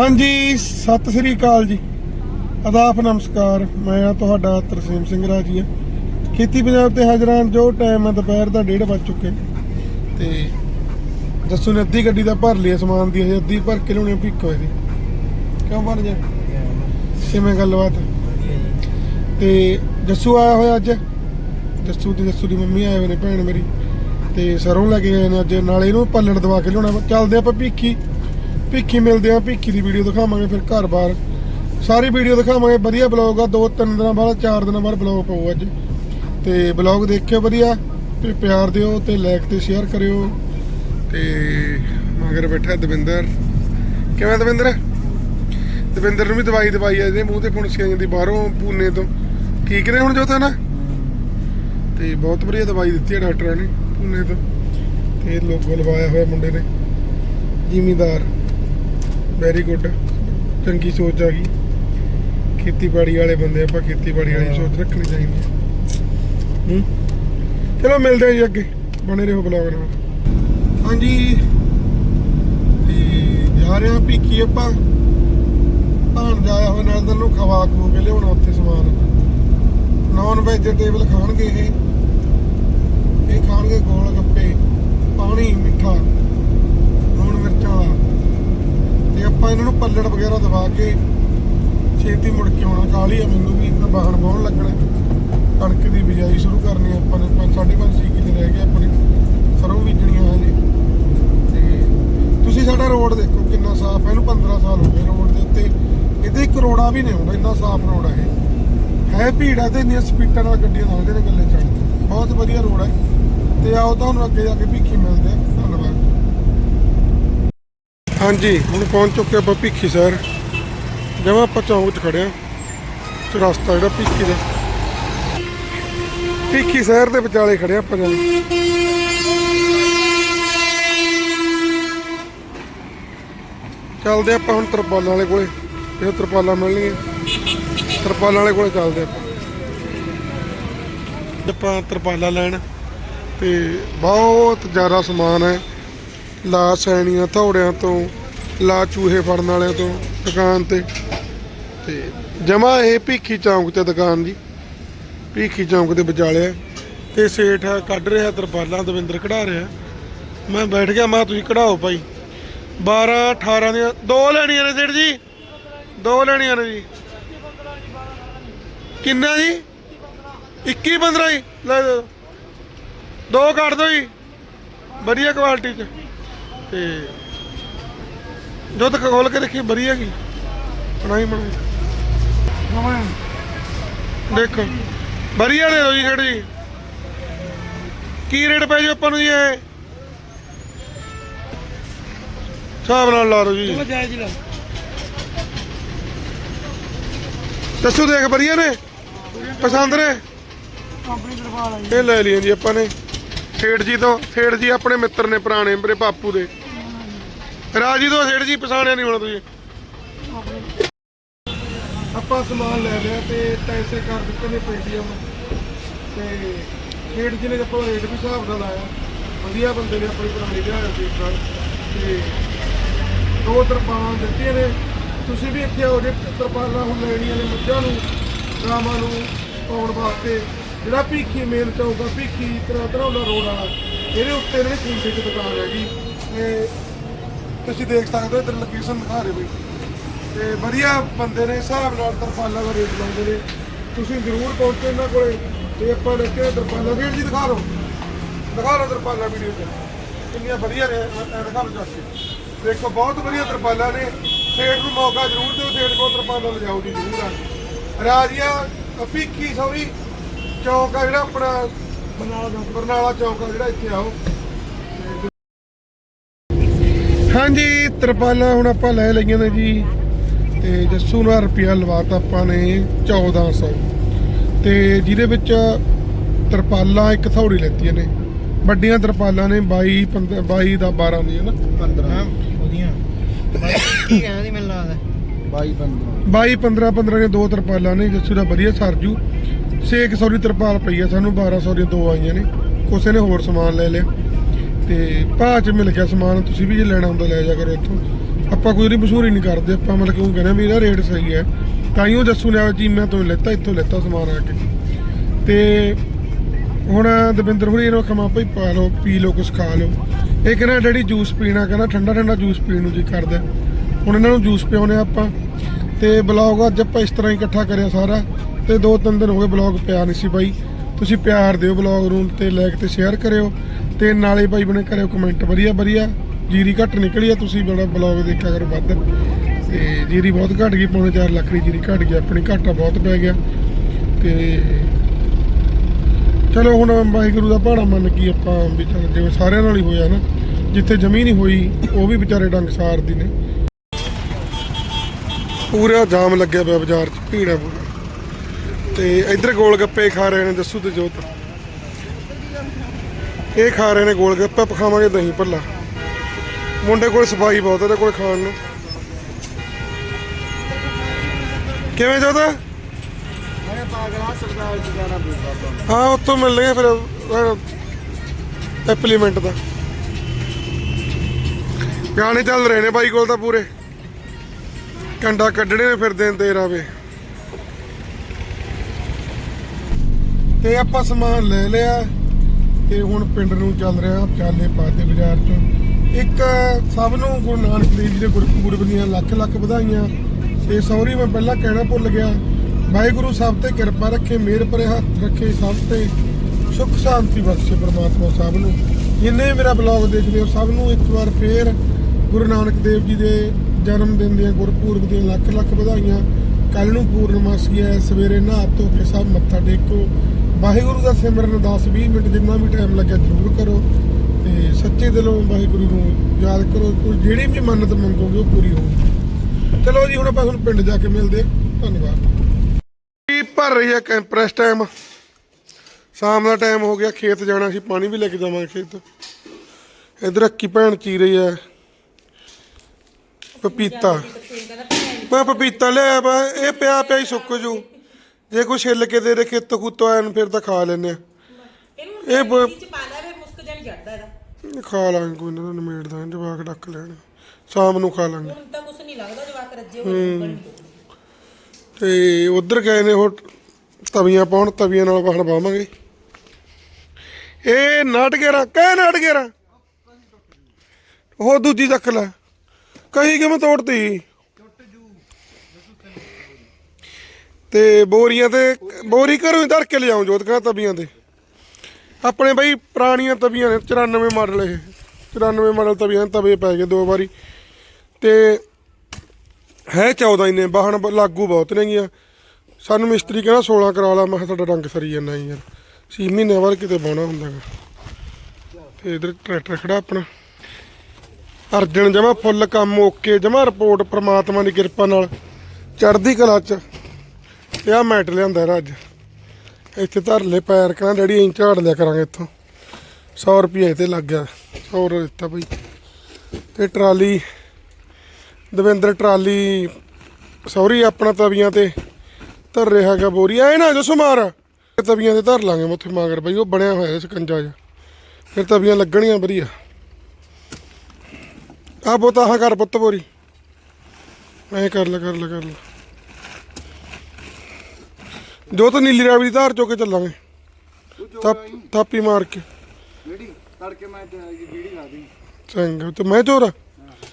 ਹਾਂਜੀ, ਸਤਿ ਸ੍ਰੀ ਅਕਾਲ ਜੀ। ਆਦਾਬ ਨਮਸਕਾਰ, ਮੈਂ ਆ ਤੁਹਾਡਾ ਤਰਸੇਮ ਸਿੰਘ ਰਾਜੀ ਖੇਤੀ ਪੰਜਾਬ ਤੇ ਹਾਜ਼ਰਾਂ ਜੋ ਟਾਈਮ ਹੈ ਦੁਪਹਿਰ ਦਾ 1:30 ਵੱਜ ਚੁੱਕੇ ਤੇ ਜੱਸੂ ਨੇ ਅੱਧੀ ਗੱਡੀ ਦਾ ਭਰ ਲਿਆ ਸਮਾਨ ਦੀ, ਹਜੇ ਅੱਧੀ ਭਰ ਕੇ ਲਿਆਉਣੀ ਭਿੱਖ ਹੋਏ ਕਿਉਂ ਬਣ ਜਾ ਕਿਵੇਂ ਗੱਲਬਾਤ? ਤੇ ਜੱਸੂ ਆਇਆ ਹੋਇਆ ਅੱਜ? ਜੱਸੂ ਦੀ ਜੱਸੂ ਦੀ ਮੰਮੀ ਆਏ ਹੋਏ ਨੇ, ਭੈਣ ਮੇਰੀ। ਤੇ ਸਰੋਂ ਲੈ ਕੇ ਗਏ ਨੇ ਅੱਜ, ਨਾਲੇ ਇਹਨੂੰ ਪੱਲਣ ਦਵਾ ਕੇ ਲਿਆਉਣਾ ਚੱਲਦੇ ਆਪਾਂ ਭਿੱਖੀ। ਭਿੱਖੀ ਮਿਲਦੇ ਆ, ਭਿੱਖੀ ਦੀ ਵੀਡੀਓ ਦਿਖਾਵਾਂਗੇ ਫਿਰ ਘਰ-ਬਾਰ ਸਾਰੀ ਵੀਡੀਓ ਦਿਖਾਵਾਂਗੇ, ਵਧੀਆ ਬਲੌਗ ਆ, ਦੋ ਤਿੰਨ ਦਿਨਾਂ ਬਾਅਦ, ਚਾਰ ਦਿਨਾਂ ਬਾਅਦ ਬਲੌਗ ਪਾਉ ਅੱਜ। ਤੇ ਬਲੌਗ ਦੇਖਿਓ ਵਧੀਆ, ਤੇ ਪਿਆਰ ਦਿਓ ਤੇ ਲਾਈਕ ਤੇ ਸ਼ੇਅਰ ਕਰਿਓ। ਤੇ ਮਗਰ ਬੈਠਾ ਦਵਿੰਦਰ। ਕਿਵੇਂ ਦਵਿੰਦਰ? ਦਵਿੰਦਰ ਨੂੰ ਵੀ ਦਵਾਈ ਦਵਾਈ ਆ, ਇਹਦੇ ਮੂੰਹ ਤੇ ਫੁਣਸੀਆਂ ਜਾਂਦੀ ਬਾਹਰੋਂ ਪੂਨੇ ਤੋਂ। ਠੀਕ ਨੇ ਹੁਣ ਜੋਤਾ ਨਾ ਤੇ ਬਹੁਤ ਵਧੀਆ ਦਵਾਈ ਦਿੱਤੀ ਹੈ ਡਾਕਟਰਾਂ ਨੇ ਪੂਨੇ ਤੋਂ। ਤੇ ਇਹ ਲੋਗੋ ਲਵਾਇਆ ਹੋਇਆ ਮੁੰਡੇ ਨੇ। ਜ਼ਿਮੀਦਾਰ। ਵੈਰੀ ਗੁੱਡ ਚੰਗੀ ਸੋਚ ਆ ਗਈ ਖੇਤੀਬਾੜੀ ਵਾਲੇ ਬੰਦੇ ਆਪਾਂ ਖੇਤੀਬਾੜੀ ਵਾਲੀ ਸੋਚ ਰੱਖਣੀ ਚਾਹੀਦੀ ਹੈ ਹੂੰ? ਚਲੋ ਮਿਲਦੇ ਹਾਂ ਜੀ ਅੱਗੇ। ਬਣੇ ਰਹੋ ਬਲੌਗ ਨਾਲ। ਹਾਂਜੀ। ਤੇ ਜਾ ਰਹੇ ਹਾਂ ਭੀਖੀ ਆਪਾਂ। ਭਾਣ ਜਾਇਆ ਹੋਇਆ ਨਾਲ ਨੂੰ ਖਵਾ ਖੂ ਕੇ ਲਿਆਉਣਾ ਉੱਥੇ ਸਮਾਨ। ਨਾਨ ਵੈਜੀਟੇਬਲ ਖਾਣਗੇ ਇਹ। ਇਹ ਖਾਣਗੇ ਗੋਲ ਗੱਪੇ। ਪਾਣੀ ਮਿੱਠਾ ਲੂਣ ਮਿਰਚਾਂ ਵਾਲਾ ਤੇ ਆਪਾਂ ਇਹਨਾਂ ਨੂੰ ਪੱਲੜ ਵਗੈਰਾ ਦਵਾ ਕੇ ਛੇਤੀ ਮੁੜ ਕੇ ਆਉਣਾ। ਕਾਲੀ ਆ ਮੈਨੂੰ ਵੀ, ਤਾਂ ਬਾਹਣ ਬਹੁਣ ਲੱਗਣਾ। ਕਣਕ ਦੀ ਬਿਜਾਈ ਸ਼ੁਰੂ ਕਰਨੀ ਆਪਾਂ ਨੇ। 5.5 ਸੀ ਕਿੱਲੇ ਰਹਿ ਗਏ ਆਪਣੇ। ਸਰੋਂ ਬੀਜਣੀਆਂ ਹਜੇ। ਤੇ ਤੁਸੀਂ ਸਾਡਾ ਰੋਡ ਦੇਖੋ ਕਿੰਨਾ ਸਾਫ਼ ਹੈ ਇਹਨੂੰ 15 ਸਾਲ ਹੋ ਗਏ ਰੋਡ ਦੇ ਉੱਤੇ। ਇਹਦੇ ਇੱਕ ਰੋੜਾ ਵੀ ਨਹੀਂ ਆਉਂਦਾ, ਇੰਨਾ ਸਾਫ਼ ਰੋਡ ਹੈ ਇਹ। ਹੈ ਭੀੜ ਹੈ ਤੇ ਇੰਨੀਆਂ ਸਪੀਡਾਂ ਨਾਲ ਗੱਡੀਆਂ ਲੰਘਦੇ ਨੇ ਗੱਲੇ ਚੜ੍ਹਦੇ ਬਹੁਤ ਵਧੀਆ ਰੋਡ ਹੈ ਤੇ ਆਓ ਤੁਹਾਨੂੰ ਅੱਗੇ ਜਾ ਕੇ ਭੀਖੀ ਮਿਲਦੇ ਆ। ਹਾਂਜੀ, ਹੁਣ ਪਹੁੰਚ ਚੁੱਕੇ ਆਪਾਂ ਭੀਖੀ ਸ਼ਹਿਰ। ਜਿਵੇਂ ਆਪਾਂ ਚੌਂਕ 'ਚ ਖੜੇ ਆ ਰਸਤਾ ਜਿਹੜਾ ਭੀਖੀ ਦਾ। ਭੀਖੀ ਸ਼ਹਿਰ ਦੇ ਵਿਚਾਲੇ ਖੜੇ ਆਪਾਂ ਜਿਵੇਂ ਚੱਲਦੇ ਆਪਾਂ ਹੁਣ ਤਰਪਾਲਾਂ ਵਾਲੇ ਕੋਲੇ। ਇਹ ਤਰਪਾਲਾਂ ਮਿਲਣਗੀਆਂ। ਤਰਪਾਲਾਂ ਵਾਲੇ ਕੋਲੇ ਚੱਲਦੇ ਆਪਾਂ। ਆਪਾਂ ਤਰਪਾਲਾਂ ਲੈਣ। ਤੇ ਬਹੁਤ ਜ਼ਿਆਦਾ ਸਮਾਨ ਹੈ। ਲਾ ਸੈਣੀਆਂ ਥੌੜਿਆਂ ਤੋਂ। ਲਾ ਚੂਹੇ ਫੜਨ ਵਾਲਿਆਂ ਤੋਂ ਦੁਕਾਨ ਤੇ। ਤੇ ਜਮਾ ਇਹ ਭੀਖੀ ਚੌਂਕ ਤੇ ਦੁਕਾਨ ਦੀ ਭੀਖੀ ਚੌਂਕ ਦੇ ਵਿਚਾਲੇ ਆ ਤੇ ਸੇਠ ਕੱਢ ਰਿਹਾ, ਤਰਪਾਲਾਂ ਦਵਿੰਦਰ ਕਢਾ ਰਿਹਾ। ਮੈਂ ਬੈਠ ਗਿਆ, ਮੈਂ ਤੁਸੀਂ ਕਢਾਓ ਭਾਈ। 12 18 ਦੀਆਂ, ਦੋ ਲੈਣੀਆਂ ਨੇ ਸੇਠ ਜੀ। ਦੋ ਲੈਣੀਆਂ ਨੇ ਜੀ। ਕਿੰਨਾ ਜੀ? 21 15 ਜੀ। ਲੈ ਦਿਓ ਦੋ ਕੱਢ ਦਿਓ ਜੀ। ਵਧੀਆ ਕੁਆਲਿਟੀ ਚ। ਤੇ ਦੁੱਧ ਖੋਲ ਕੇ ਦੇਖੀ ਵਧੀਆ ਕੀ ਬਣਾਈ ਬਣਾਈ। ਦੇਖੋ ਵਧੀਆ ਦੇ ਦਿਓ ਜੀ ਜੀ ਕੀ ਰੇਟ ਪੈ ਜੀ ਆਪਾਂ ਨੂੰ ਜੀ ਇਹ? ਹਿਸਾਬ ਨਾਲ ਲਾ ਦਿਓ ਜੀ। ਦੱਸੋ ਦੇਖ ਵਧੀਆ ਨੇ? ਪਸੰਦ ਨੇ? ਕੰਪਨੀ ਤਰਫਾ ਆਈ ਇਹ ਲੈ ਲਈਆਂ ਜੀ ਆਪਾਂ ਨੇ। ਸੇਠ ਜੀ ਤੋਂ ਸੇਠ ਜੀ ਆਪਣੇ ਮਿੱਤਰ ਨੇ ਪੁਰਾਣੇ ਮੇਰੇ ਬਾਪੂ ਦੇ। ਰਾਜੀ ਤੋਂ ਸੇਠ ਜੀ, ਪਛਾਣਿਆ ਨਹੀਂ ਹੋਣਾ ਤੁਸੀਂ। ਆਪਾਂ ਸਮਾਨ ਲੈ ਲਿਆ ਤੇ ਪੈਸੇ ਕਰ ਦਿੱਤੇ ਨੇ ਪੇਟੀਐਮ ਤੇ ਸੇਠ ਜੀ ਨੇ ਆਪਾਂ ਰੇਟ ਵੀ ਹਿਸਾਬ ਨਾਲ ਲਾਇਆ। ਵਧੀਆ ਬੰਦੇ ਨੇ ਆਪਣੀ ਪੁਰਾਣੀ ਲਿਆਇਆ ਸੀ ਨਾਲ ਤੇ ਦੋ ਤਰਪਾਲਾਂ ਦਿੱਤੀਆਂ ਨੇ। ਤੁਸੀਂ ਵੀ ਇੱਥੇ ਆਓ ਜੇ ਤਰਪਾਲਾਂ ਹੁਣ ਲੈਣੀਆਂ ਨੇ ਮੱਝਾਂ ਨੂੰ ਗਾਵਾਂ ਨੂੰ ਪਾਉਣ ਵਾਸਤੇ। ਜਿਹੜਾ ਭੀਖੀ ਮੇਲ ਚੌਕ ਆ, ਭੀਖੀ ਤਰ੍ਹਾਂ ਤਰ੍ਹਾਂ ਦਾ ਰੋਡ ਵਾਲਾ। ਇਹਦੇ ਉੱਤੇ ਇਹਨਾਂ ਦੀ ਕੁੰਡੇ ਦੁਕਾਨ ਹੈਗੀ। ਤੇ ਤੁਸੀਂ ਦੇਖ ਸਕਦੇ ਹੋ ਇੱਧਰ ਲੋਕੇਸ਼ਨ ਦਿਖਾ ਰਹੇ ਬਈ ਤੇ ਵਧੀਆ ਬੰਦੇ ਨੇ, ਹਿਸਾਬ ਨਾਲ ਤਰਪਾਲਾਂ ਦਾ ਰੇਟ ਲਾਉਂਦੇ ਨੇ। ਤੁਸੀਂ ਜ਼ਰੂਰ ਪਹੁੰਚੋ ਇਹਨਾਂ ਕੋਲੇ ਤੇ ਆਪਾਂ ਦੇਖੇ ਤਰਪਾਲਾਂ ਵੀਰ ਜੀ ਦਿਖਾ ਦਿਓ। ਦਿਖਾ ਲਓ ਤਰਪਾਲਾਂ ਵੀਡੀਓ ਤੇ ਕਿੰਨੀਆਂ ਵਧੀਆ ਨੇ ਦਿਖਾ ਲਓ ਜਾ ਦੇਖੋ, ਬਹੁਤ ਵਧੀਆ ਤਰਪਾਲਾਂ ਨੇ। ਸੇਠ ਨੂੰ ਮੌਕਾ ਜ਼ਰੂਰ ਦਿਓ, ਸੇਠ ਕੋਲ ਤਰਪਾਲਾਂ ਲਿਜਾਓ ਜੀ, ਜ਼ਰੂਰ ਆ ਰਾਜੀਆ ਅਫੀਕੀ ਸੌਰੀ ਚੌਕ ਆ ਜਿਹੜਾ ਆਪਣਾ ਬਰਨਾਲਾ ਚੌਕ। ਬਰਨਾਲਾ ਚੌਕ ਆ ਜਿਹੜਾ ਇੱਥੇ ਆਓ। ਹਾਂਜੀ ਤਰਪਾਲਾਂ ਹੁਣ ਆਪਾਂ ਲੈ ਲਈਆਂ ਨੇ ਜੀ। ਤੇ ਜੱਸੂ ਨਾਲ ਰੁਪਿਆ ਲਵਾਤਾ ਆਪਾਂ ਨੇ 1400 ਤੇ ਜਿਹਦੇ ਵਿੱਚ ਤਰਪਾਲਾਂ ਇੱਕ ਥੌੜੀ ਲੈਤੀਆਂ ਨੇ। ਵੱਡੀਆਂ ਤਰਪਾਲਾਂ ਨੇ 22 15 22 ਦਾ 12 ਦੀਆਂ ਨਾ। 15 ਉਹਦੀਆਂ ਕੀ ਕਹਿੰਦੀ ਮੈਨੂੰ ਲੱਗਦਾ। 22 15 22 15 15 ਦੀਆਂ ਦੋ ਤਰਪਾਲਾਂ ਨੇ। ਜੱਸੂ ਦਾ ਵਧੀਆ ਸਰਜੂ। 600 ਦੀ ਤਰਪਾਲ ਪਈ ਆ ਸਾਨੂੰ 1200 ਦੀਆਂ ਦੋ ਆਈਆਂ ਨੇ। ਕਿਸੇ ਨੇ ਹੋਰ ਸਮਾਨ ਲੈ ਲਿਆ। ਤੇ ਭਾਅ ਚ ਮਿਲ ਗਿਆ ਸਮਾਨ, ਤੁਸੀਂ ਵੀ ਜੇ ਲੈਣਾ ਹੁੰਦਾ ਲੈ ਜਾ ਕਰੋ ਇੱਥੋਂ। ਆਪਾਂ ਕੋਈ ਉਹਦੀ ਮਸ਼ਹੂਰੀ ਨਹੀਂ ਕਰਦੇ, ਆਪਾਂ ਮਤਲਬ ਕਿ ਉਹ ਕਹਿੰਦੇ ਵੀ ਇਹਦਾ ਰੇਟ ਸਹੀ ਹੈ। ਤਾਂ ਹੀ ਉਹ ਜੱਸੂ ਨੇ ਜੀ, ਮੈਂ ਤੋਂ ਲੈਤਾ, ਇੱਥੋਂ ਲੈਤਾ ਸਮਾਨ ਆ ਕੇ। ਤੇ ਹੁਣ ਦਵਿੰਦਰ ਹੁਣੀ ਇਹਨੂੰ ਖਮਾ ਭਾਈ ਪਾ ਲਓ, ਪੀ ਲਓ, ਕੁਛ ਖਾ ਲਓ। ਇਹ ਕਹਿੰਦਾ ਡੈਡੀ ਜੂਸ ਪੀਣਾ, ਕਹਿੰਦਾ ਠੰਡਾ ਠੰਡਾ ਜੂਸ ਪੀਣ ਨੂੰ ਜੀ ਕਰਦਾ। ਹੁਣ ਇਹਨਾਂ ਨੂੰ ਜੂਸ ਪਿਆਉਨੇ ਆਪਾਂ। ਤੇ ਬਲੌਗ ਅੱਜ ਆਪਾਂ ਇਸ ਤਰ੍ਹਾਂ ਹੀ ਇਕੱਠਾ ਕਰਿਆ ਸਾਰਾ। ਤੇ ਦੋ ਤਿੰਨ ਦਿਨ ਹੋ ਗਏ ਬਲੌਗ ਪਿਆ ਨਹੀਂ ਸੀ ਬਾਈ। ਤੁਸੀਂ ਪਿਆਰ ਦਿਓ ਬਲੌਗ ਨੂੰ ਤੇ ਲਾਈਕ ਤੇ ਸ਼ੇਅਰ ਕਰਿਓ ਤੇ ਨਾਲੇ ਭਾਈ ਬਣੇ ਕਰਿਓ ਕਮੈਂਟ ਵਧੀਆ ਵਧੀਆ। ਜੀਰੀ ਘੱਟ ਨਿਕਲੀ ਆ, ਤੁਸੀਂ ਬੜਾ ਬਲੌਗ ਦੇਖਿਆ ਕਰੋ ਵੱਧ। ਤੇ ਜੀਰੀ ਬਹੁਤ ਘਟ ਗਈ, ਪੌਣੇ 4 ਲੱਖ ਦੀ ਜੀਰੀ ਘਟ ਗਈ, ਆਪਣੀ ਘਾਟਾ ਬਹੁਤ ਪੈ ਗਿਆ। ਤੇ ਚਲੋ ਹੁਣ ਵਾਹਿਗੁਰੂ ਦਾ ਭਾੜਾ ਮੰਨ ਕੇ ਆਪਾਂ ਵੀ ਚਲ ਜਿਵੇਂ ਸਾਰਿਆਂ ਨਾਲ ਹੀ ਹੋਇਆ ਨਾ, ਜਿੱਥੇ ਜ਼ਮੀਨ ਹੀ ਹੋਈ, ਉਹ ਵੀ ਵਿਚਾਰੇ ਡੰਗ ਸਾਰਦੀ ਨੇ। ਪੂਰਾ ਜਾਮ ਲੱਗਿਆ ਪਿਆ ਬਾਜ਼ਾਰ 'ਚ ਭੀੜ ਹੈ ਪੂਰਾ ਤੇ ਇੱਧਰ ਗੋਲ ਗੱਪੇ ਖਾ ਰਹੇ ਨੇ ਜੱਸੂ ਤੇ ਜੋਤ। ਇਹ ਖਾ ਰਹੇ ਨੇ ਗੋਲ ਗੱਪੇ ਪਖਾਵਾਂਗੇ ਦਹੀਂ ਭੱਲਾ। ਮੁੰਡੇ ਕੋਲ ਸਫ਼ਾਈ ਬਹੁਤ ਹੈ ਇਹਦੇ ਕੋਲ ਖਾਣ ਨੂੰ। ਕਿਵੇਂ ਜੋਤ? ਮੈਂ ਪਾਗਲਾ ਸਰਦਾਰ ਜੀ ਗਾਣਾ ਬੋਲਦਾ ਹਾਂ ਉੱਥੋਂ ਮਿਲ ਲਗੇ ਫਿਰ ਐਪਲੀਮੈਂਟ ਦਾ। ਗਾਣੇ ਚੱਲ ਰਹੇ ਨੇ ਬਾਈ ਕੋਲ ਤਾਂ ਪੂਰੇ। ਕੰਡਾ ਕੱਢਣੇ ਨੇ ਫਿਰਦੇ ਨੇ ਤੇਰਾ ਵੇ ਤੇ ਆਪਾਂ ਸਮਾਨ ਲੈ ਲਿਆ ਤੇ ਹੁਣ ਪਿੰਡ ਨੂੰ ਚੱਲ ਰਿਹਾ ਚਾਲੇ ਪਾਤੇ ਬਾਜ਼ਾਰ ਚੋਂ। ਇੱਕ ਸਭ ਨੂੰ ਗੁਰੂ ਨਾਨਕ ਦੇਵ ਜੀ ਦੇ ਗੁਰਪੂਰਬ ਦੀਆਂ ਲੱਖ ਲੱਖ ਵਧਾਈਆਂ। ਤੇ ਸੌਰੀ ਮੈਂ ਪਹਿਲਾਂ ਕਹਿਣਾ ਭੁੱਲ ਗਿਆ। ਵਾਹਿਗੁਰੂ ਸਭ ਤੇ ਕਿਰਪਾ ਰੱਖੇ, ਮਿਹਰ ਭਰੇ ਹੱਥ ਰੱਖੇ ਸਭ ਤੇ। ਸੁਖ ਸ਼ਾਂਤੀ ਬਖਸ਼ੇ ਪ੍ਰਮਾਤਮਾ ਸਭ ਨੂੰ। ਜਿੰਨੇ ਮੇਰਾ ਬਲੌਗ ਦੇਖਦੇ ਹੋ, ਸਭ ਨੂੰ ਇੱਕ ਵਾਰ ਫੇਰ ਗੁਰੂ ਨਾਨਕ ਦੇਵ ਜੀ ਦੇ ਜਨਮ ਦਿਨ ਦੀਆਂ ਗੁਰਪੂਰਬ ਦੀਆਂ ਲੱਖ ਲੱਖ ਵਧਾਈਆਂ। ਕੱਲ ਨੂੰ ਪੂਰਨਮਾਸੀ ਹੈ, ਸਵੇਰੇ ਨਹਾ ਧੋ ਕੇ ਸਭ ਮੱਥਾ ਟੇਕੋ। ਵਾਹਿਗੁਰੂ ਦਾ ਸਿਮਰਨ 10 20 ਮਿੰਟ ਜਿੰਨਾ ਵੀ ਟਾਈਮ ਲੱਗਿਆ, ਜ਼ਰੂਰ ਕਰੋ। ਤੇ ਸੱਚੇ ਦਿਲੋਂ ਵਾਹਿਗੁਰੂ ਨੂੰ ਯਾਦ ਕਰੋ, ਕੋਈ ਜਿਹੜੀ ਵੀ ਮੰਨਤ ਮੰਗੋਗੇ ਉਹ ਪੂਰੀ ਹੋਊਗੀ। ਚਲੋ ਜੀ, ਹੁਣ ਆਪਾਂ ਤੁਹਾਨੂੰ ਪਿੰਡ ਜਾ ਕੇ ਮਿਲਦੇ ਹਾਂ। ਧੰਨਵਾਦ। ਕੀ ਭਰ ਰਹੀ ਹੈ ਕੰਪਰੈਸ ਟਾਈਮ ਸ਼ਾਮ ਦਾ ਟਾਈਮ ਹੋ ਗਿਆ, ਖੇਤ ਜਾਣਾ ਸੀ, ਪਾਣੀ ਵੀ ਲੈ ਕੇ ਜਾਵਾਂਗੇ ਖੇਤ। ਇਧਰ ਅੱਕੀ ਭੈਣ ਚੀ ਰਹੀ ਹੈ। ਪਪੀਤਾ। ਮੈਂ ਪਪੀਤਾ ਲਿਆ ਵਾ ਇਹ ਪਿਆ ਪਿਆ ਹੀ ਸੁੱਕ ਜੂ। ਜੇ ਕੋਈ ਛਿੱਲ ਕੇ ਦੇ ਦੇ ਖੇਤੋਂ ਖੁੱਤੋਂ ਆਇਆ ਨੂੰ ਫਿਰ ਤਾਂ ਖਾ ਲੈਨੇ ਆ। ਇਹ ਬ- ਚ ਪਾ ਲੈ ਵੇ ਮੁਸਕ ਜਾਣੀ ਚੜਦਾ ਇਹਦਾ। ਖਾ ਲਾਂਗੇ ਕੋਈ ਨਾ ਜਵਾਕ ਡੱਕ ਲੈਣ। ਸ਼ਾਮ ਨੂੰ ਖਾ ਲਾਂਗੇ। ਹੁਣ ਤਾਂ ਕੁਛ ਨਹੀਂ ਲੱਗਦਾ ਜਵਾਕ ਰੱਜੇ ਹੋਏ ਨੇ ਤੇ ਉਧਰ ਗਏ ਨੇ ਉਹ ਤਵੀਆਂ ਪਾਉਣ ਤਵੀਆਂ ਨਾਲ ਵਾਹਣ ਪਾਵਾਂਗੇ। ਇਹ ਨਾਟਗੇਰਾ ਕਹਿ ਨਾਟਗੇਰਾ ਉਹ ਦੂਜੀ ਚੱਕ ਲੈ। ਕਹੀ ਕਿਵੇਂ ਤੋੜਤੀ? ਤੇ ਬੋਰੀਆਂ ਤੇ ਬੋਰੀ ਘਰੋਂ ਹੀ ਧਰ ਕੇ ਲਿਆਉਂ ਜੋਤ ਕਹਿੰਦਾ ਤਵੀਆਂ ਤੇ। ਆਪਣੇ ਬਈ ਪੁਰਾਣੀਆਂ ਤਵੀਆਂ ਨੇ 94 ਮਾਡਲ ਇਹ 94 ਮਾਡਲ ਤਵੀਆਂ ਤਵੇ ਪੈ ਗਏ ਦੋ ਵਾਰੀ। ਤੇ ਹੈ 14 ਹੀ ਨੇ ਵਾਹਣ ਲਾਗੂ ਬਹੁਤ ਨੇਗੀਆਂ ਸਾਨੂੰ ਮਿਸਤਰੀ ਕਹਿੰਦਾ 16 ਕਰਾ ਲਾ, ਮੈਂ ਕਿਹਾ ਤੁਹਾਡਾ ਰੰਗ ਸਰੀ ਜਾਂਦਾ ਯਾਰ। ਸੀ ਮਹੀਨੇ ਬਾਅਦ ਕਿਤੇ ਬਾਉਣਾ ਹੁੰਦਾਗਾ ਤੇ ਇਧਰ ਟਰੈਕਟਰ ਖੜਾ ਆਪਣਾ। ਅਰਜਨ ਜਮਾ ਫੁੱਲ ਕੰਮ ਓਕੇ, ਜਮਾ ਰਿਪੋਰਟ ਪ੍ਰਮਾਤਮਾ ਦੀ ਕਿਰਪਾ ਨਾਲ। ਚੜ੍ਹਦੀ ਕਲਾ ਚ। ਤੇ ਆ ਮੈਟ ਲਿਆਂਦਾ ਇਹਦਾ ਅੱਜ। ਇੱਥੇ ਧਰ ਲੈ ਪੈਰ, ਕਹਿੰਦਾ, ਡੈਡੀ ਇੰਚ ਝਾੜ ਲਿਆ ਕਰਾਂਗੇ ਇੱਥੋਂ। 100 ਰੁਪਏ ਤੇ ਲੱਗ ਗਿਆ। 100 ਰੁਪਏ ਦਿੱਤਾ ਬਈ। ਤੇ ਟਰਾਲੀ, ਦਵਿੰਦਰ ਟਰਾਲੀ, ਸੌਰੀ, ਆਪਣਾ ਤਵੀਆਂ ਤੇ ਧਰ ਰਿਹਾ ਹੈਗਾ ਬੋਰੀ। ਐ ਨਾ ਜੋ ਸੁਮਾਰ ਤਵੀਆਂ ਤੇ ਧਰ ਲਾਂਗੇ ਉੱਥੇ ਮਾਗਰ ਬਈ, ਉਹ ਬਣਿਆ ਹੋਇਆ ਸਕੰਜਾ ਜਿਹਾ। ਫਿਰ ਤਵੀਆਂ ਲੱਗਣੀਆਂ ਵਧੀਆ। ਆ ਬੋਤਾ ਹਾਂ ਕਰ ਪੁੱਤ ਬੋਰੀ। ਐ ਕਰ ਲੈ ਕਰ ਲੈ ਕਰ ਲੈ। ਜੋ ਤਾਂ ਨੀਲੀ ਰਾਵੀ ਦੀ ਧਾਰ ਚੋ ਕੇ ਚੱਲਾਂਗੇ। ਥਾਪ ਥਾਪੀ ਮਾਰ ਕੇ। ਜਿਹੜੀ ਤੜਕੇ ਮੈਂ ਜਿਹੜੀ ਲਾ ਦੀ ਚੰਗਾ ਤੇ ਮੈਂ ਚੋਰ?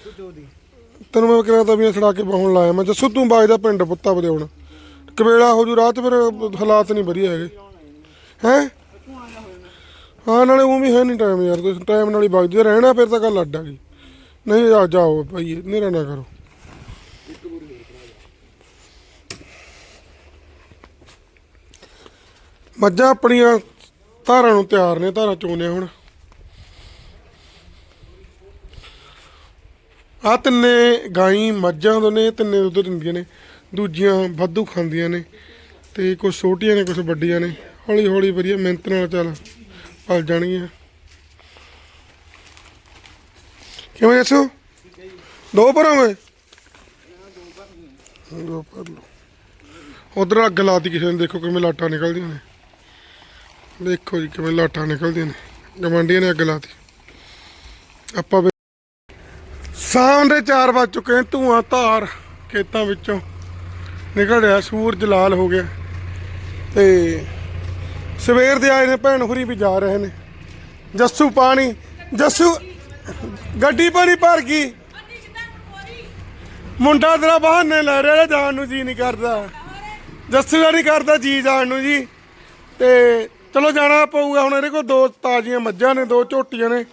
ਤੂੰ ਚੋਦੀ ਤੈਨੂੰ ਮੈਂ ਕਿਹਾ ਤਾਂ ਵੀ ਛੜਾ ਕੇ ਬਾਹਣ ਲਾਇਆ। ਮੈਂ ਜੱਸੂ ਤੂੰ ਬਾਜ ਦਾ ਪਿੰਡ ਪੁੱਤਾ ਬਦੇ ਹੁਣ। ਕਵੇਲਾ ਹੋ ਜੂ ਰਾਤ ਫਿਰ ਹਾਲਾਤ ਨਹੀਂ ਵਧੀਆ ਹੈਗੇ। ਹੈ? ਹਾਂ ਨਾਲੇ ਉਹ ਵੀ ਹੈ ਨਹੀਂ ਟਾਈਮ ਯਾਰ ਤੁਸੀਂ ਟਾਈਮ ਨਾਲ ਹੀ ਵਗ ਜੇ ਰਹਿਣਾ ਫਿਰ ਤਾਂ ਗੱਲ ਅੱਡ ਆ ਗਈ। ਨਹੀਂ ਜਾਓ ਭਾਈ ਨੇਰਾ ਨਾ ਕਰੋ। ਮੱਝਾਂ ਆਪਣੀਆਂ ਧਾਰਾਂ ਨੂੰ ਤਿਆਰ ਨੇ, ਧਾਰਾਂ ਚੋਨੇ ਹੁਣ। ਆ ਤਿੰਨੇ ਗਾਈ ਮੱਝਾਂ ਤੋਂ ਨੇ, ਤਿੰਨੇ ਦੁੱਧ ਦਿੰਦੀਆਂ ਨੇ, ਦੂਜੀਆਂ ਵਾਧੂ ਖਾਂਦੀਆਂ ਨੇ ਤੇ ਕੁਝ ਛੋਟੀਆਂ ਨੇ ਕੁਝ ਵੱਡੀਆਂ ਨੇ। ਹੌਲੀ ਹੌਲੀ ਵਧੀਆ ਮਿਹਨਤ ਨਾਲ ਚੱਲ, ਪਲ ਜਾਣਗੀਆਂ। ਕਿਵੇਂ ਦੱਸੋ ਦੋ ਭਰਾਵੇਂ ਦੋ ਭਰ। ਲਓ ਉਧਰ ਅੱਗ ਲਾਤੀ ਕਿਸੇ ਨੇ, ਦੇਖੋ ਕਿਵੇਂ ਲਾਟਾਂ ਨਿਕਲਦੀਆਂ ਨੇ। ਦੇਖੋ ਜੀ ਕਿਵੇਂ ਲਾਟਾਂ ਨਿਕਲਦੀਆਂ ਨੇ ਗਵਾਂਡੀਆਂ ਨੇ ਅੱਗ ਲਾਤੀ। ਆਪਾਂ ਵੀ ਸ਼ਾਮ ਦੇ 4 ਵੱਜ ਚੁੱਕੇ ਨੇ, ਧੂਆਂ ਧਾਰ ਖੇਤਾਂ ਵਿੱਚੋਂ ਨਿਕਲ ਰਿਹਾ, ਸੂਰਜ ਲਾਲ ਹੋ ਗਿਆ। ਤੇ ਸਵੇਰ ਦੇ ਆਏ ਨੇ, ਭੈਣ ਹੁਰੀ ਵੀ ਜਾ ਰਹੇ ਨੇ। ਜੱਸੂ ਪਾਣੀ, ਜੱਸੂ, ਗੱਡੀ ਪਾਣੀ ਭਰ ਗਈ। ਮੁੰਡਾ ਤੇਰਾ ਬਹਾਨੇ ਲੈ ਰਿਹਾ ਜਾਣ ਨੂੰ ਜੀ ਨਹੀਂ ਕਰਦਾ। ਜੱਸੂ ਦਾ ਨਹੀਂ ਕਰਦਾ, ਜੀ ਜਾਣ ਨੂੰ ਜੀ। ਤੇ ਚਲੋ ਜਾਣਾ ਪਊਗਾ ਹੁਣ ਇਹਦੇ ਕੋਲ ਦੋ ਤਾਜ਼ੀਆਂ ਮੱਝਾਂ ਨੇ ਦੋ ਝੋਟੀਆਂ ਨੇ।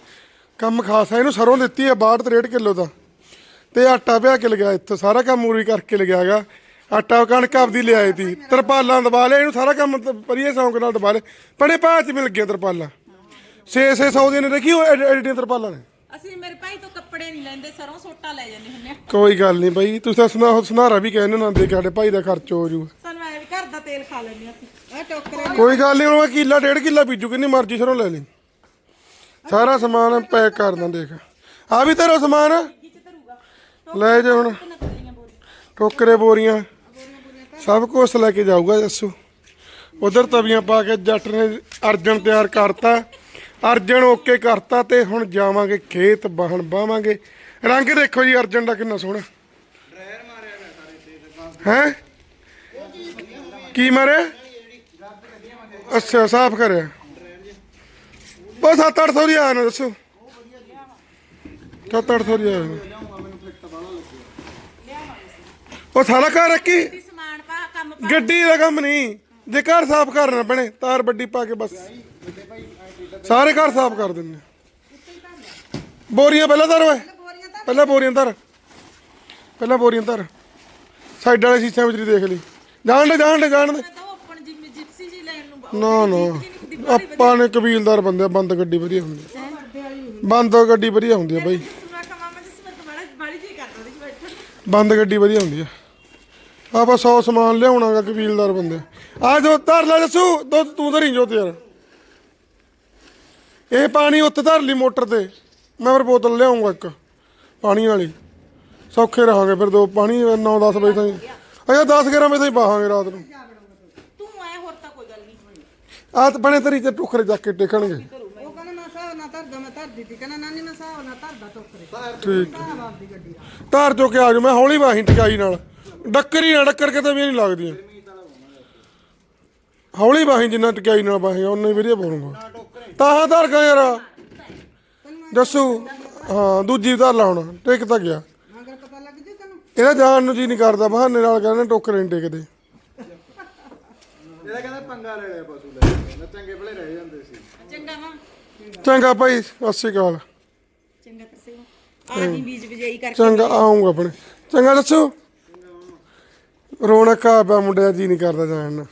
ਕੰਮ ਖਾਸਾ ਇਹਨੂੰ ਸਰੋਂ ਦਿੱਤੀ ਹੈ 62 63 ਕਿਲੋ ਦਾ ਤੇ ਆਟਾ ਪਿਆ ਕੇ ਲਗਿਆ ਇੱਥੋਂ ਸਾਰਾ ਕੰਮ ਮੂਰੀ ਕਰਕੇ ਹੈਗਾ। ਆਟਾ ਕਣਕ ਆਪਦੀ ਲਿਆਏ ਤੀ ਤਰਪਾਲਾਂ ਦਬਾ ਲਿਆ ਇਹਨੂੰ ਸਾਰਾ ਕੰਮ ਵਧੀਆ ਸ਼ੌਂਕ ਨਾਲ ਦਬਾ ਲਿਆ ਬੜੇ ਭਾਅ ਚ ਮਿਲ ਗਿਆ ਤਰਪਾਲਾਂ। 6-600 ਦੀਆਂ ਨੇ ਦੇਖੀ ਉਹ ਐਡ- ਐਡੀਆਂ ਤਰਪਾਲਾਂ ਨੇ? ਅਸੀਂ ਮੇਰੇ ਭਾਈ ਤੋਂ ਕੱਪੜੇ ਨਹੀਂ ਲੈਂਦੇ ਸਰੋਂ ਸੋਟਾ ਲੈ ਜਾਂਦੇ ਹੁੰਦੇ ਆ। ਕੋਈ ਗੱਲ ਨਹੀਂ ਬਾਈ ਤੁਸੀਂ ਤਾਂ ਸੁਨਾ ਸੁਨਾਰਾ ਵੀ ਕਹਿੰਦੇ ਨਾ ਦੇ ਸਾਡੇ ਭਾਈ ਦਾ ਖਰਚ ਹੋ ਜੂ ਸਾਨੂੰ ਐ ਵੀ ਘਰ ਦਾ ਤੇਲ ਖਾ ਲੈਂਦੇ ਅਸੀਂ। ਆ ਟੋਕਰੇ ਕੋਈ ਗੱਲ ਨਹੀਂ ਹੁਣ ਕਿੱਲਾ, ਡੇਢ ਕਿੱਲਾ ਬੀਜੂ, ਕਿੰਨੀ ਮਰਜ਼ੀ ਸਰੋਂ ਲੈ ਲਈ। ਸਾਰਾ ਸਮਾਨ ਪੈਕ ਕਰ ਦਾਂ, ਦੇਖ। ਆ ਵੀ ਤੇਰਾ ਸਮਾਨ? ਲੈ ਜਾ ਹੁਣ। ਟੋਕਰੇ ਬੋਰੀਆਂ। ਸਭ ਕੁਝ ਲੈ ਕੇ ਜਾਊਗਾ, ਜੱਸੂ। ਉਧਰ ਤਵੀਆਂ ਪਾ ਕੇ ਜੱਟ ਨੇ ਅਰਜਨ ਤਿਆਰ ਕਰਤਾ। ਅਰਜਨ ਓਕੇ ਕਰਤਾ ਤੇ ਹੁਣ ਜਾਵਾਂਗੇ ਖੇਤ ਬਾਹਣ ਬਾਵਾਂਗੇ। ਰੰਗ ਦੇਖੋ ਜੀ, ਅਰਜਨ ਦਾ ਕਿੰਨਾ ਸੋਹਣਾ। ਹੈ? ਕੀ ਮਾਰਿਆ? ਅੱਛਾ, ਸਾਫ਼ ਕਰਿਆ। ਬਸ 7-800 ਦੀ ਆਇਆ ਨਾ, ਦੱਸੋ। 7-800 ਦੀ ਆਇਆ ਉਹ ਸਾਰਾ ਘਰ ਰੱਖੀ ਅਸੀਂ ਸਮਾਨ ਪਾ ਕੰਮ ਪਾ ਗੱਡੀ ਦਾ ਕੰਮ ਨਹੀਂ। ਜੇ ਘਰ ਸਾਫ਼ ਕਰਨਾ ਬਣੇ ਤਾਰ ਵੱਡੀ ਪਾ ਕੇ ਬਸ। ਸਾਰੇ ਘਰ ਸਾਫ਼ ਕਰ ਦਿੰਦੇ। ਬੋਰੀਆਂ ਪਹਿਲਾਂ ਧਰ ਓਏ। ਪਹਿਲਾਂ ਬੋਰੀਆਂ ਧਰ। ਪਹਿਲਾਂ ਬੋਰੀਆਂ ਧਰ। ਸਾਈਡ ਵਾਲੇ ਸ਼ੀਸ਼ਿਆਂ ਵਿੱਚ ਦੇਖ ਲਈ। ਜਾਣ ਦੇ ਜਾਣ ਦੇ ਜਾਣ ਦੇ ਤਾਂ ਉਹ ਆਪਣ ਜਿਵੇਂ ਜਿਪਸੀ ਜੀ ਲੈਣ ਨਾ ਨਾ। ਆਪਾਂ ਨੇ ਕਬੀਲਦਾਰ ਬੰਦੇ ਆ, ਬੰਦ ਗੱਡੀ ਵਧੀਆ ਹੁੰਦੀ ਆ। ਬੰਦ ਗੱਡੀ ਵਧੀਆ ਹੁੰਦੀ ਆ ਬਾਈ। ਬੰਦ ਗੱਡੀ ਵਧੀਆ ਹੁੰਦੀ ਆ। ਆਪਾਂ 100 ਸਮਾਨ ਲਿਆਉਣਾਗਾ ਕਬੀਲਦਾਰ ਬੰਦੇ। ਆ ਜੋ ਧਰ ਲੈ ਦੱਸੂ ਦੁੱਧ ਤੂੰ ਧਰੀ ਜੋ ਤੇ ਯਾਰ ਇਹ ਪਾਣੀ ਉੱਤੇ ਧਰ ਲਈ ਮੋਟਰ ਤੇ। ਮੈਂ ਫਿਰ ਬੋਤਲ ਲਿਆਉਂਗਾ ਇੱਕ ਪਾਣੀ ਵਾਲੀ। ਸੌਖੇ ਰਹਾਂਗੇ ਫਿਰ ਦੋ ਪਾਣੀ 9-10 ਵਜੇ ਤਾਈਂ। ਅਜਾ 10 11 ਵਜੇ ਤਾਈਂ ਪਾਹਾਂਗੇ ਰਾਤ ਨੂੰ ਤੂੰ ਐ ਹੋਰ ਤਾਂ ਕੋਈ ਗੱਲ ਆਹ ਤਾਂ ਬਣੇ ਤਰੀ ਤੇ ਟੁਕਰੇ ਚੱਕ ਕੇ ਟੇਕਣਗੇ। ਉਹ ਕਹਿੰਦਾ ਨਾ ਸਾਹ ਨਾ ਧਰਦਾ ਮੈਂ ਧਰ ਦਿੱਤੀ ਕਹਿੰਦਾ ਨਾਨੀ ਨਾ ਸਾਹ ਨਾ ਧਰਦਾ ਟੋਕਰੇ। ਠੀਕ ਸਾਹ ਗੱਡੀ ਦਾ ਧਾਰ ਚੋ ਕੇ ਆ ਜਾਓ ਮੈਂ ਹੌਲੀ ਵਾਹੀ ਟਿਕਾਈ ਨਾਲ। ਡੱਕਰੀ ਨਾ ਡੱਕਰ ਕੇ ਤਾਂ ਵੀ ਨਹੀਂ ਲੱਗਦੀਆਂ। ਹੌਲੀ ਵਾਹੀ ਜਿੰਨਾ ਟਿਕਾਈ ਨਾਲ ਵਾਹੀ ਉਹਨੇ ਵਧੀਆ ਪਾਉਂਗਾ ਤਾਂ ਹਾਂ ਧਰ ਗਿਆ ਯਾਰ? ਦੱਸੂ। ਹਾਂ ਦੂਜੀ ਧਰ ਲਾ ਹੁਣ ਟਿਕ ਤਾਂ ਗਿਆ। ਮਗਰ ਪਤਾ ਲੱਗ ਜੇ ਤੈਨੂੰ? ਇਹਦਾ ਜਾਣ ਨੂੰ ਜੀ ਨਹੀਂ ਕਰਦਾ ਬਹਾਨੇ ਨਾਲ ਕਹਿੰਦੇ ਟੋਕਰੇ ਨਹੀਂ ਟਿਕਦੇ। ਪੰਗਾ ਲੈ ਲਿਆ ਪਸ਼ੂ ਲੈ ਕੇ। ਨਾ ਚੰਗੇ ਭਲੇ ਰਹਿ ਜਾਂਦੇ ਸੀ। ਚੰਗਾ ਮਾਂ ਚੰਗਾ ਭਾਈ ਸਤਿ ਸ਼੍ਰੀ ਅਕਾਲ। ਚੰਗਾ ਤਰਸੇ ਆ ਜੀ ਬੀਜ ਬਜਾਈ ਕਰਕੇ ਚੰਗਾ ਆਉਂਗਾ ਆਪਣੇ। ਚੰਗਾ ਦੱਸੋ। ਰੌਣਕ ਆ ਪਿਆ ਮੁੰਡਿਆ ਜੀ ਨਹੀਂ ਕਰਦਾ ਜਾਣ ਨੂੰ।